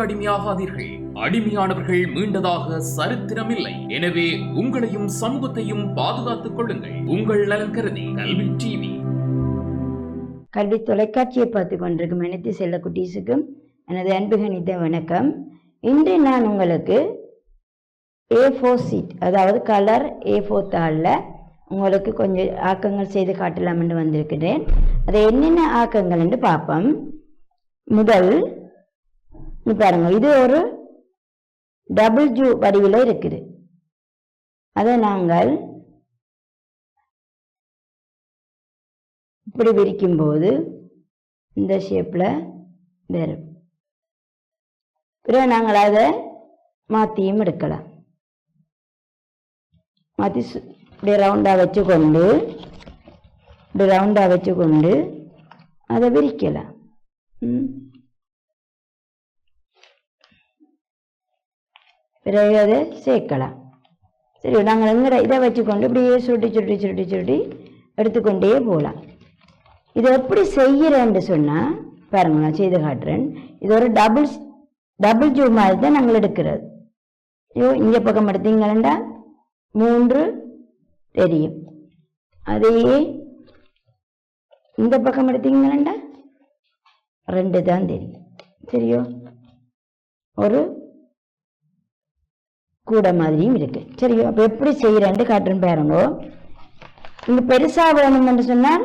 போதைக்கு அடிமையாகாதீர்கள். அடிமையானவர்கள் மீண்டதாக சரித்திரமில்லை. எனவே உங்களையும் சமூகத்தையும் பாதுகாத்துக் கொள்ளுங்கள். உங்கள் நலன் கருதி கல்வி டிவி. கல்வி தொலைக்காட்சியை பார்த்து கொண்டிருக்கும் அனைத்து செல்ல குட்டீஸுக்கும் எனது அன்பு கணித வணக்கம். இன்று நான் உங்களுக்கு ஏ ஃபோர் சீட் அதாவது கலர் ஏ ஃபோர் தாளில் உங்களுக்கு கொஞ்சம் ஆக்கங்கள் செய்து காட்டலாம் என்று வந்திருக்கிறேன். அது என்னென்ன ஆக்கங்கள் என்று பார்ப்போம். முதல் இது பாருங்க இது ஒரு டபுள் ஜூ வடிவில் இருக்குது. அதை நாங்கள் இப்படி விரிக்கும்போது இந்த ஷேப்பில் வரும். பிறகு நாங்கள் அதை மாற்றியும் எடுக்கலாம். மாற்றி இப்படி ரவுண்டாக வச்சுக்கொண்டு இப்படி ரவுண்டாக வச்சுக்கொண்டு அதை விரிக்கலாம். ம். பிறகு அதை சேர்க்கலாம். சரி நாங்கள் எங்கட இதை வச்சுக்கொண்டு இப்படியே சுருட்டி சுருட்டி சுருட்டி சுருட்டி எடுத்துக்கொண்டே போகலாம். இதை எப்படி செய்கிறேன்னு சொன்னால் பாருங்க நான் செய்து காட்டுறேன். இது ஒரு டபுள் டபுள் ஜூ மாதிரி தான் நாங்கள் எடுக்கிறது. ஐயோ இங்கே பக்கம் எடுத்தீங்களா மூன்று தெரியும். அதையே இந்த பக்கம் எடுத்தீங்களா ரெண்டு தான் தெரியும். சரியோ? ஒரு கூட மாதிரியும் இருக்கு. சரி அப்போ எப்படி செய்கிறேன்ட்டு காட்டுறேன் பாருங்க. இங்கே பெருசாக வேணும்னு சொன்னால்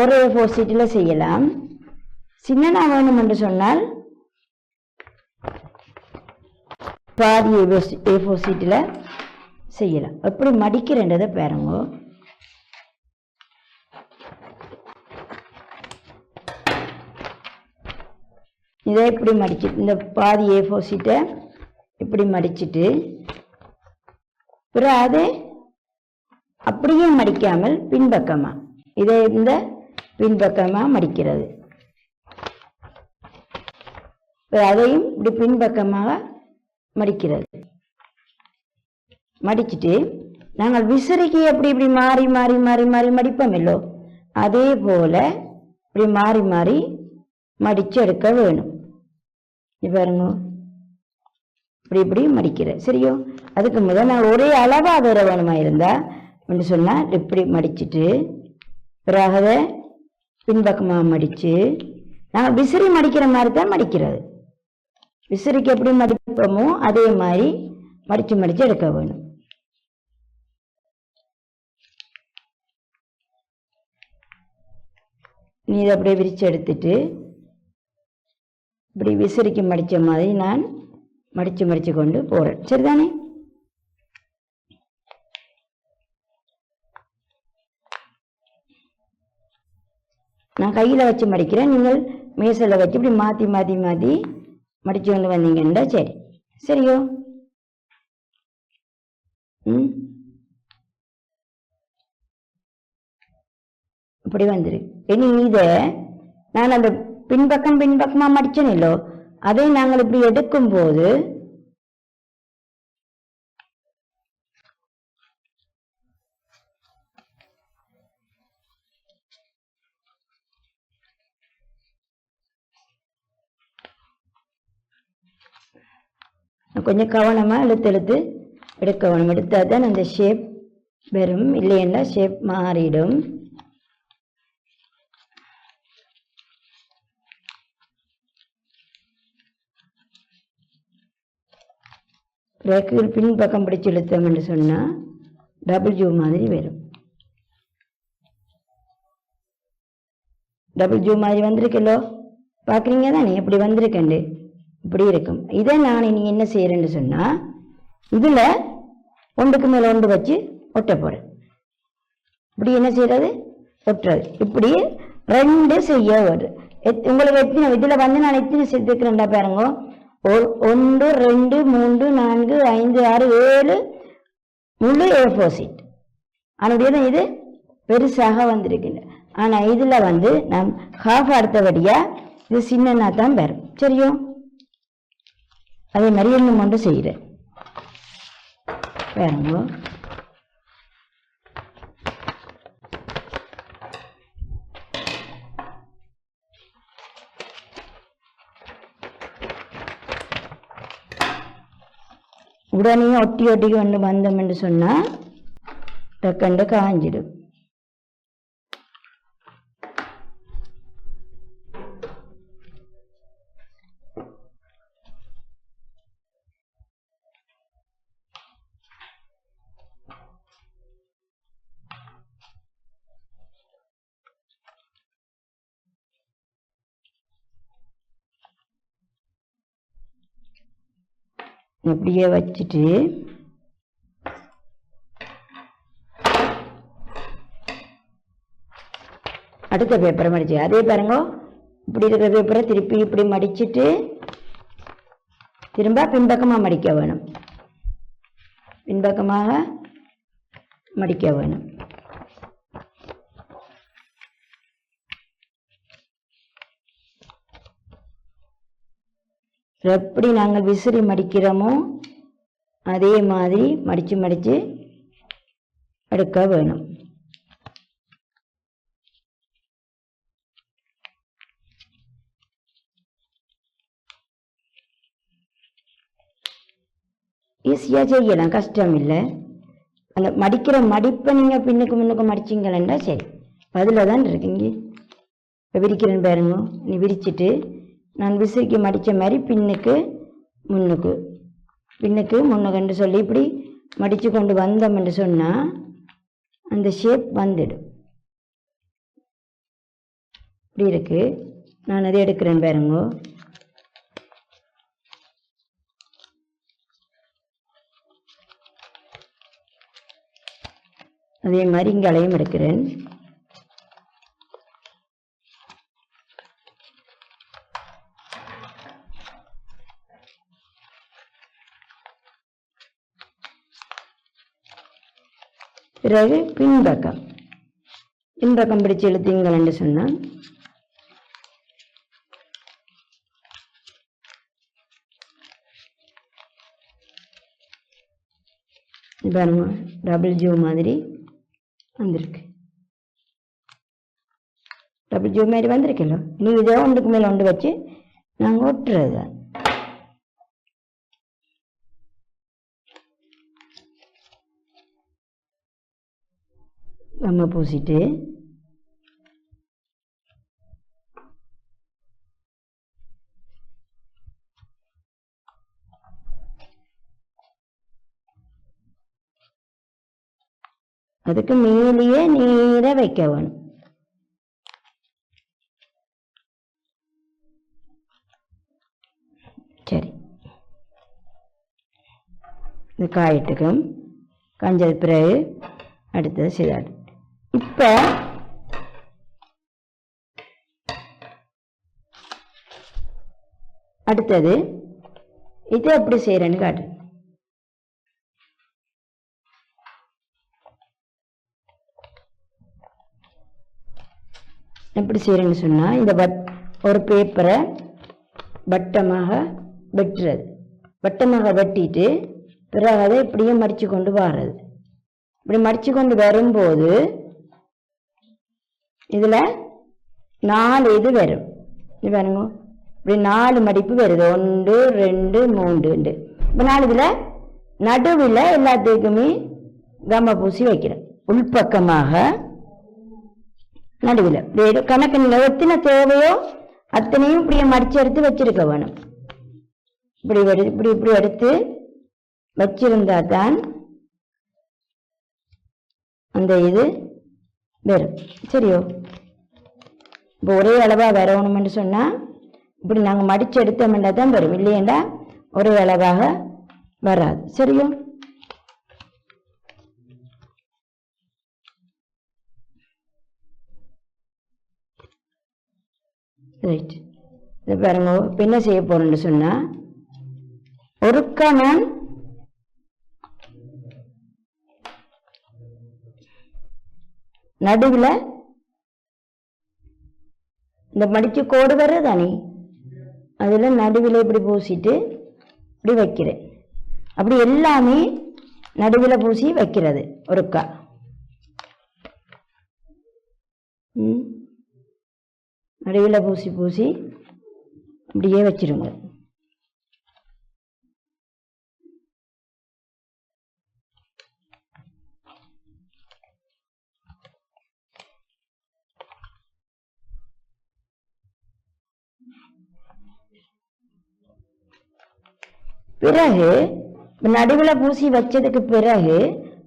ஒரு ஃபோர் சீட்டில் செய்யலாம். சின்னனா வேணும் என்று சொன்னால் பாதி ஏ ஃபோர் சீட்டில் செய்யலாம். எப்படி மடிக்கிறேன்றதை பாருங்க. இதை எப்படி மடிச்சு இந்த பாதி ஏ ஃபோர் சீட்டை இப்படி மடிச்சிட்டு பிறகு அதை அப்படியே மடிக்காமல் பின்பக்கமா. இதை இந்த பின்பக்கமாக மடிக்கிறது. அதையும் இப்படி பின்பக்கமாக மடிக்கிறது. மடிச்சுட்டு நாங்கள் விசிறிக்கு எப்படி இப்படி மாறி மாறி மாறி மாறி மடிப்போம் இல்லோ அதே போல இப்படி மாறி மாறி மடிச்சு எடுக்க வேணும். பாருங்க. இப்படி இப்படி மடிக்கிற. சரியோ? அதுக்கு முதல் நான் ஒரே அளவாக வேற இருந்தால் இருந்தா? சொன்னால் இப்படி மடிச்சுட்டு பிறகு அதை மடித்து நாங்கள் விசிறி மடிக்கிற மாதிரி தான் மடிக்கிறது. விசிறிக்கு எப்படி மடிப்போமோ அதே மாதிரி மடித்து மடித்து எடுக்க வேணும். நீ இதை அப்படியே விரித்து எடுத்துட்டு இப்படி விசிறிக்கு மடித்த மாதிரி நான் மடிச்சு மடிச்சு கொண்டு போறேன். சரிதானே? நான் கையில வச்சு மடிக்கிறேன். நீங்கள் மேசையில் வச்சு இப்படி மாத்தி மாத்தி மாத்தி மடிச்சு கொண்டு வந்தீங்கன்னா சரி. சரியோ? ம்? இப்படி வந்துரு இனி இத நான் அந்த பின்பக்கம் பின்பக்கமா இல்லோ அதை நாங்கள் இப்படி எடுக்கும் போது கொஞ்சம் கவனமா இழுத்து இழுத்து எடுக்கணும் எடுத்தால் தான் அந்த ஷேப் வரும். இல்லைன்னா ஷேப் மாறிடும். ரேக்குகள் பின்பக்கம் பிடிச்சு இழுத்தோம் என்று சொன்னால் டபுள் ஜூ மாதிரி வரும். டபுள் ஜூ மாதிரி வந்திருக்கல்லோ பார்க்குறீங்க தானே? இப்படி வந்திருக்கண்டு. இப்படி இருக்கும். இதை நான் இனி என்ன செய்கிறேன்னு சொன்னால் இதில் ஒன்றுக்கு மேலே ஒன்று வச்சு ஒட்ட போகிறேன் இப்படி என்ன செய்கிறது ஒட்டுறது. இப்படி ரெண்டு செய்ய வருது எத்- உங்களுக்கு எத்தனை இதில் வந்து நான் எத்தனை சேர்த்துக்கிறேன்டா பாருங்க. ஒன்று ரெண்டு மூன்று நான்கு ஐந்து ஆறு ஏழு. முழு ஏஃபோசிட் அதனுடைய இது பெருசாக வந்திருக்குங்க ஆனால் இதில் வந்து நம் ஹாஃப் அடுத்தபடியாக இது சின்னனா தான் வரும். சரியோ? அதே மாதிரி இன்னும் ஒன்று செய்கிறேன். பாருங்க. உடனே ஒட்டி ஒட்டி கொண்டு வந்தோம் என்று சொன்னால் டக்கண்டு காஞ்சிடும் அப்படியே வச்சுட்டு அடுத்த பேப்பரை மடிச்சு. அதே பாருங்க. இப்படி இருக்கிற பேப்பரை திருப்பி இப்படி மடிச்சுட்டு திரும்ப பின்பக்கமாக மடிக்க வேணும். பின்பக்கமாக மடிக்க வேணும். எப்படி நாங்கள் விசிறி மடிக்கிறோமோ அதே மாதிரி மடித்து மடித்து எடுக்க வேணும். ஈஸியாக செய்யலாம் கஷ்டம் இல்லை அந்த மடிக்கிற மடிப்பை நீங்கள் பின்னுக்கு முன்னுக்கு மடிச்சிங்களா சரி. அதில் தான் இருக்குங்க. இப்போ விரிக்கிறேன்னு பாருங்க. நீ விரிச்சிட்டு நான் விசிறிக்கு மடித்த மாதிரி பின்னுக்கு முன்னுக்கு. பின்னுக்கு முன்னுக்குன்னு சொல்லி இப்படி மடித்து கொண்டு வந்தோம்னு சொன்னால் அந்த ஷேப் வந்துடும். இப்படி இருக்கு. நான் அதை எடுக்கிறேன் பாருங்க. அதே மாதிரி இங்களையும் எடுக்கிறேன். பிறகு பின்பக்கம். பின்பக்கம் பிடிச்சு இழுத்தீங்கள்னு சொன்னால் இது பாருங்க டபுள் ஜூ மாதிரி வந்திருக்கு. டபுள் ஜூ மாதிரி வந்திருக்கല്ലോ நீ இதே ஒன்றுக்கு மேலே ஒன்று வச்சு நாங்கள் ஒட்டுறது தான் நம்ம பூசிட்டு அதுக்கு மேலேயே நேர வைக்க வேணும் சரி. இது காயிட்டுக்கும் கஞ்சது பிறகு அடுத்தது சிதாடு இப்போ அடுத்தது இது எப்படி செய்யறேன்னு காட்டு. எப்படி செய்யறேன்னு சொன்னா இந்த ஒரு பேப்பரை வட்டமாக வெட்டுறது. வட்டமாக வெட்டிட்டு பிறகு அதை இப்படியே மடித்து கொண்டு வர்றது இப்படி மடித்து கொண்டு வரும்போது இதில் நாலு இது வரும். இது பாருங்க. இப்படி நாலு மடிப்பு வருது. ஒன்று ரெண்டு மூன்று இப்போ நாலு இதில் நடுவில் எல்லாத்துக்குமே கம்ம பூசி வைக்கிறேன் உள்பக்கமாக நடுவில். இப்படி கணக்கு நீங்கள் எத்தனை தேவையோ அத்தனையும் இப்படியே மடிச்சு எடுத்து வச்சிருக்க வேணும். இப்படி எடு- இப்படி இப்படி எடுத்து வச்சிருந்தா தான் அந்த இது வரும் சரியோ? இப்போ ஒரே அளவாக வரணும்னு சொன்னால் இப்படி நாங்கள் மடித்து எடுத்தோம்னா தான் வரும். இல்லையண்டா? ஒரே அளவாக வராது. சரியோ? ரைட். இது பாருங்க. இப்போ என்ன செய்ய போகிறோம்னு சொன்னால் ஒருக்கா நான் நடுவில் இந்த மடிச்சு கோடு வர்றது தானே அதில் நடுவில் இப்படி பூசிட்டு இப்படி வைக்கிறேன் அப்படி எல்லாமே நடுவில் பூசி வைக்கிறது ஒருக்கா. நடுவில் பூசி பூசி அப்படியே வச்சிருங்க. பிறகு நடுவில் பூசி வச்சதுக்கு பிறகு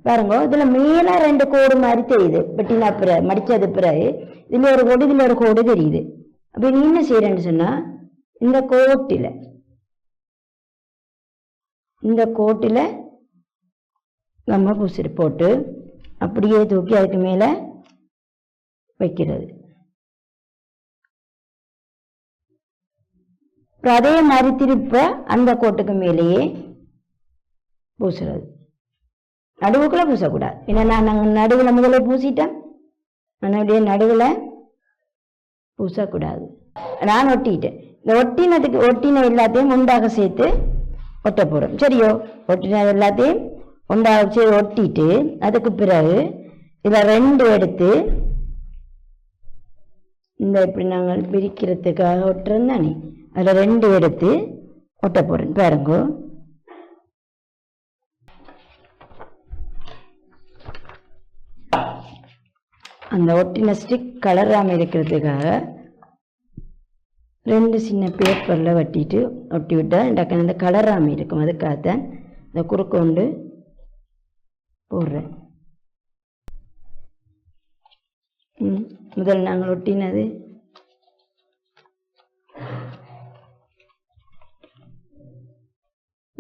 பாருங்க இதுல மேல ரெண்டு கோடு மாதிரி தெரியுது. வெட்டினா பிறகு மடிச்சது பிறகு இதுல ஒரு கோடு இதுல ஒரு கோடு தெரியுது. அப்ப நீ என்ன செய்யறேன்னு சொன்னா இந்த கோட்டில இந்த கோட்டில நம்ம பூசிட்டு போட்டு அப்படியே தூக்கி அதுக்கு மேல வைக்கிறது. அப்புறம் அதே மாதிரி திருப்ப அந்த கோட்டுக்கு மேலேயே பூசுறது. நடுவுக்குள்ளே பூசக்கூடாது. ஏன்னா நான் நாங்கள் நடுவில் முதல்ல பூசிட்டேன். ஆனால் அப்படியே நடுவில் பூசக்கூடாது. நான் ஒட்டிட்டேன். இந்த ஒட்டினதுக்கு ஒட்டின எல்லாத்தையும் உண்டாக சேர்த்து ஒட்ட போகிறோம் சரியோ? ஒட்டின எல்லாத்தையும் உண்டாக சேர்த்து ஒட்டிட்டு அதுக்கு பிறகு இதில் ரெண்டு எடுத்து இந்த இப்படி நாங்கள் பிரிக்கிறதுக்காக ஒட்டுறோம் தானே? அதில் ரெண்டு எடுத்து ஒட்ட போகிறேன் பாருங்க. அந்த ஒட்டின ஸ்டிக் கலராமல் இருக்கிறதுக்காக ரெண்டு சின்ன பேப்பரில் வட்டிட்டு ஒட்டி விட்டால் டக்குனு அந்த கலராமல் இருக்கும். அதுக்காகத்தான் இந்த குறுக்கொண்டு போடுறேன். ம், முதல் நாங்கள் ஒட்டினது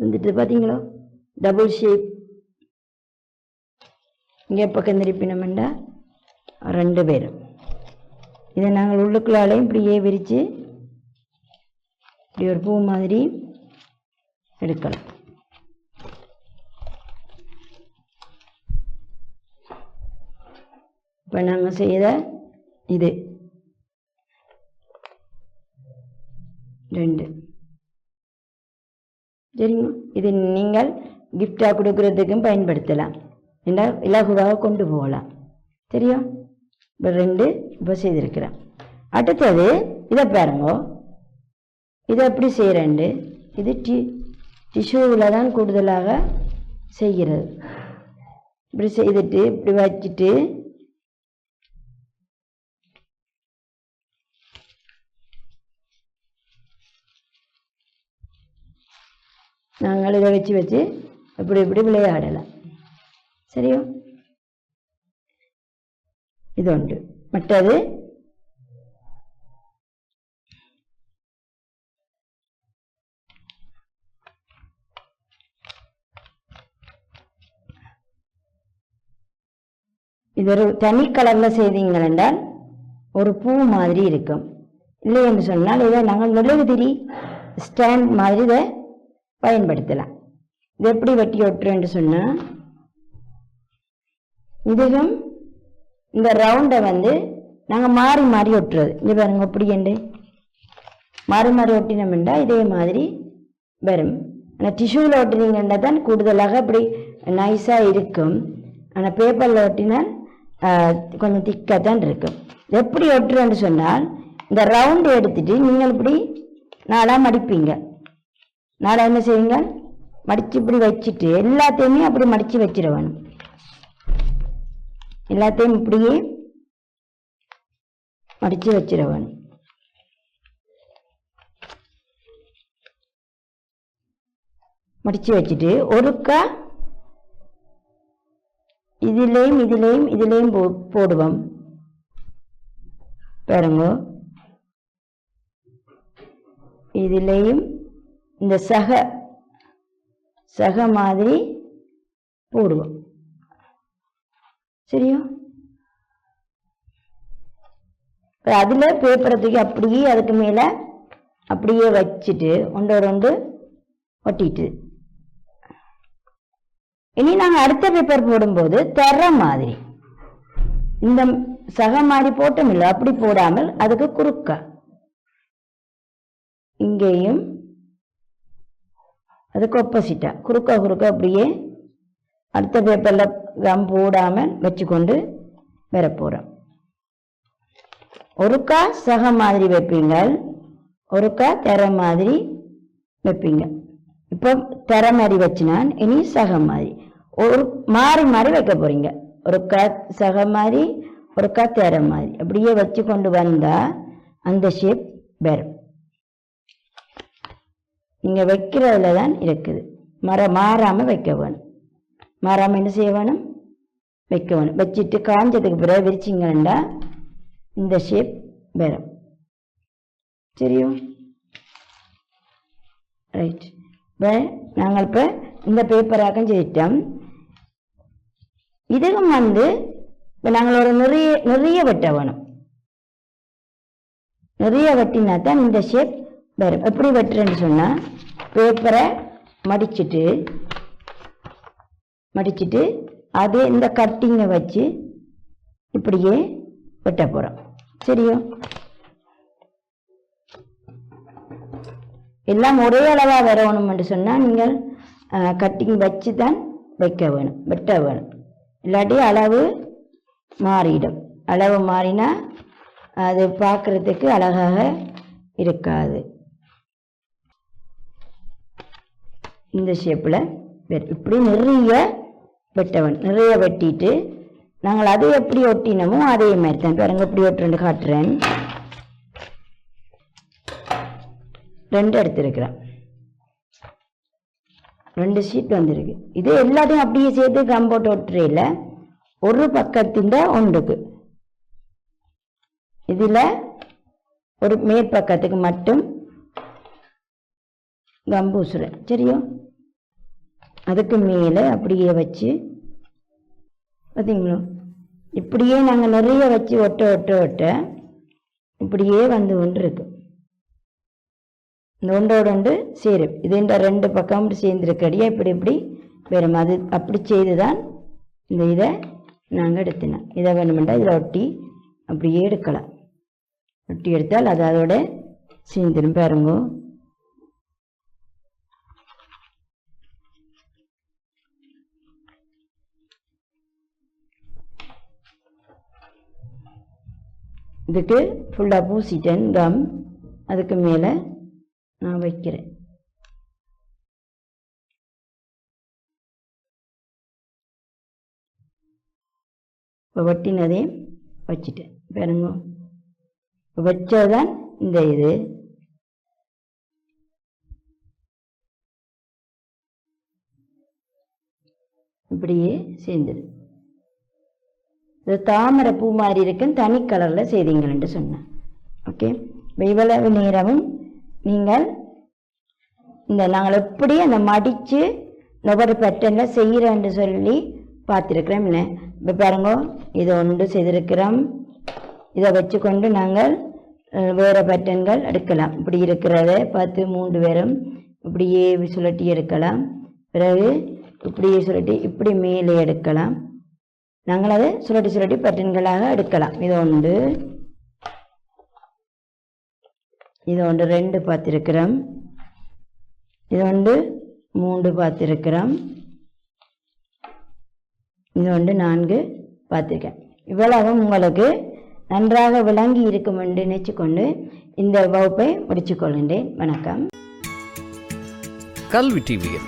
வந்துட்டு பார்த்தீங்களோ டபுள் ஷேப் இங்கே பக்கம் திருப்பினோம்டா ரெண்டு பேரும் இதை நாங்கள் உள்ளுக்குள்ளாலையும் இப்படியே விரித்து இப்படி ஒரு பூ மாதிரி எடுக்கலாம். இப்போ நாங்கள் செய்த இது. ரெண்டு. சரிங்க இது நீங்கள் கிஃப்டாக கொடுக்குறதுக்கும் பயன்படுத்தலாம். என்ன? இலகுவாக கொண்டு போகலாம். சரியா? இப்போ ரெண்டு இப்போ செய்திருக்கிறேன். அடுத்தது இதை பாருங்க. இதை எப்படி செய்கிறேண்டு இது டி டிஷ்யூவில் தான் கூடுதலாக செய்கிறது. இப்படி செய்துட்டு இப்படி வச்சுட்டு நாங்கள் இதை வச்சு வச்சு இப்படி இப்படி விளையாடலாம். சரியோ? இது உண்டு மற்றது இது ஒரு தனி கலர்ல செய்தீங்கள் என்றால் ஒரு பூ மாதிரி இருக்கும். இல்லை என்று சொன்னால் இதை நாங்கள் மெழுகுதிரி ஸ்டாண்ட் மாதிரி இதை பயன்படுத்தலாம் இது எப்படி வெட்டி ஒட்டுறேன்னு சொன்னா இதுவும் இந்த ரவுண்டை வந்து நாங்கள் மாறி மாறி ஒட்டுறது. இங்கே பாருங்க எப்படி என்று மாறி மாறி ஒட்டினோம்னா இதே மாதிரி வரும். ஆனால் டிஷ்யூவில் ஒட்டினீங்கன்னா தான் கூடுதலாக இப்படி நைஸாக இருக்கும். ஆனால் பேப்பரில் ஒட்டினால் கொஞ்சம் திக்காக தான் இருக்கும். எப்படி ஒட்டுறேன்னு சொன்னால் இந்த ரவுண்டு எடுத்துட்டு நீங்கள் இப்படி நாளாக மடிப்பீங்க நாளை என்ன செய்வீங்க மடித்து இப்படி வச்சுட்டு எல்லாத்தையுமே அப்படி மடித்து வச்சிட வேணும் எல்லாத்தையும் இப்படியே மடிச்சு வச்சிட வேணும் வச்சுட்டு ஒருக்கா இதுலேயும் இதுலேயும் இதுலேயும் போ போடுவோம். பாருங்க. இதுலேயும் இந்த சக சக மாதிரி போடுவோம். சரியா? அதில் பேப்பரை தூக்கி அப்படியே அதுக்கு மேலே அப்படியே வச்சுட்டு ஒன்றோட ஒன்று ஒட்டிட்டு. இனி நாங்கள் அடுத்த பேப்பர் போடும்போது தர மாதிரி. இந்த சக மாதிரி போட்டோமில்ல அப்படி போடாமல் அதுக்கு குறுக்கா. இங்கேயும் அதுக்கு ஒப்போசிட்டாக குறுக்கா குறுக்கா அப்படியே அடுத்த பேப்பரில் கம் போடாமல் வச்சுக்கொண்டு வரப்போகிறோம் ஒருக்கா சக மாதிரி வைப்பீங்க ஒருக்கா தர மாதிரி வைப்பீங்க. இப்போ தர மாதிரி வச்சுனான் இனி சக மாதிரி. ஒரு மாறி மாறி வைக்க போகிறீங்க ஒருக்கா சக மாதிரி ஒருக்கா தர மாதிரி. அப்படியே வச்சு கொண்டு வந்தால் அந்த ஷேப் வரும் நீங்கள் வைக்கிறதுல தான் இருக்குது. மர மாறாமல் வைக்க வேணும். மாறாமல் என்ன செய்ய வேணும்? வைக்க வேணும். வச்சுட்டு காஞ்சதுக்கு பிறகு விரிச்சிங்கன்னா இந்த ஷேப் வரும். சரியோ? ரைட் இப்போ நாங்கள் இப்போ இந்த பேப்பராக்கம் செய்யிட்டோம் இதுவும் வந்து இப்போ நாங்கள் ஒரு நிறைய நிறைய வெட்ட வேணும். நிறைய வெட்டினா தான் இந்த ஷேப் வரும் எப்படி வெட்டுறேன்னு சொன்னால் பேப்பரை மடிச்சுட்டு மடிச்சுட்டு அதே இந்த கட்டிங்கை வச்சு இப்படியே வெட்ட போகிறோம் சரியோ? எல்லாம் ஒரே அளவாக வரணும்னு சொன்னால் நீங்கள் கட்டிங் வச்சு தான் வைக்க வேணும் வெட்ட வேணும். இல்லாட்டி அளவு மாறிடும். அளவு மாறினா அது பார்க்குறதுக்கு அழகாக இருக்காது. இந்த ஷேப்பில் இப்படி நிறைய வெட்டவன் நிறைய வெட்டிட்டு நாங்கள் அதை எப்படி ஒட்டினமோ அதே மாதிரி தான் பாருங்க எப்படி ஒட்டுறேன் காட்டுறேன். ரெண்டு எடுத்திருக்கிறேன். ரெண்டு ஷீட் வந்திருக்கு. இது எல்லாத்தையும் அப்படியே சேர்த்து கம் போட்டு ஒட்டுறையில் ஒரு பக்கத்தின் ஒன்றுக்கு. இதில் ஒரு மேற்பக்கத்துக்கு மட்டும் கம்பூசில் சரியா? அதுக்கு மேலே அப்படியே வச்சு பார்த்தீங்களா? இப்படியே நாங்கள் நிறைய வச்சு ஒட்ட ஒட்ட ஒட்ட இப்படியே வந்து ஒன்று இருக்கு இந்த ஒன்றோட ஒன்று சேரும். இது இந்த ரெண்டு பக்கம் சேர்ந்துருக்கடியா இப்படி இப்படி வரும் அது அப்படி செய்து தான் இந்த இதை நாங்கள் எடுத்தினோம். இதை வேணுமெண்டா இதில் ஒட்டி அப்படியே எடுக்கலாம். ஒட்டி எடுத்தால் அது அதோட சேர்ந்துடும் பாருங்க. இதுக்கு ஃபுல்லாக பூசிட்டேன் கம் அதுக்கு மேலே நான் வைக்கிறேன். இப்போ வட்டினதையும் வச்சுட்டேன். பாருங்க. இப்போ இந்த இது. இப்படியே சேர்ந்துடும். இது தாமரை பூ மாதிரி இருக்குன்னு தனி கலரில் செய்தீங்கள்ன்ட்டு சொன்னேன். ஓகே இவ்வளவு நேரமும் நீங்கள் இந்த நாங்கள் எப்படி அந்த மடித்து நுகர் பேட்டர்னில் செய்கிறேன்னு சொல்லி பார்த்துருக்குறோம் என்ன? இப்போ பாருங்க இதை ஒன்று செய்திருக்கிறோம். இதை வச்சுக்கொண்டு நாங்கள் வேறு பேட்டர்ன்கள் எடுக்கலாம். இப்படி இருக்கிறத பார்த்து மூன்று பேரும் இப்படியே சுழட்டி எடுக்கலாம். பிறகு இப்படியே சுழட்டி இப்படி மேலே எடுக்கலாம். நாங்கள் அதை சுழட்டி சுழட்டி பேட்டர்ன்களாக எடுக்கலாம். இது ஒன்று. இது ஒன்று ரெண்டு பார்த்துருக்கிறோம். இது ஒன்று மூன்று பார்த்துருக்கிறோம். இது ஒன்று நான்கு பார்த்துருக்கேன். இவ்வளவும் உங்களுக்கு நன்றாக விளங்கி இருக்கும் என்று நினைச்சுக்கொண்டு இந்த வகுப்பை முடிச்சுக்கொள்கின்றேன். வணக்கம். கல்வி டிவியில்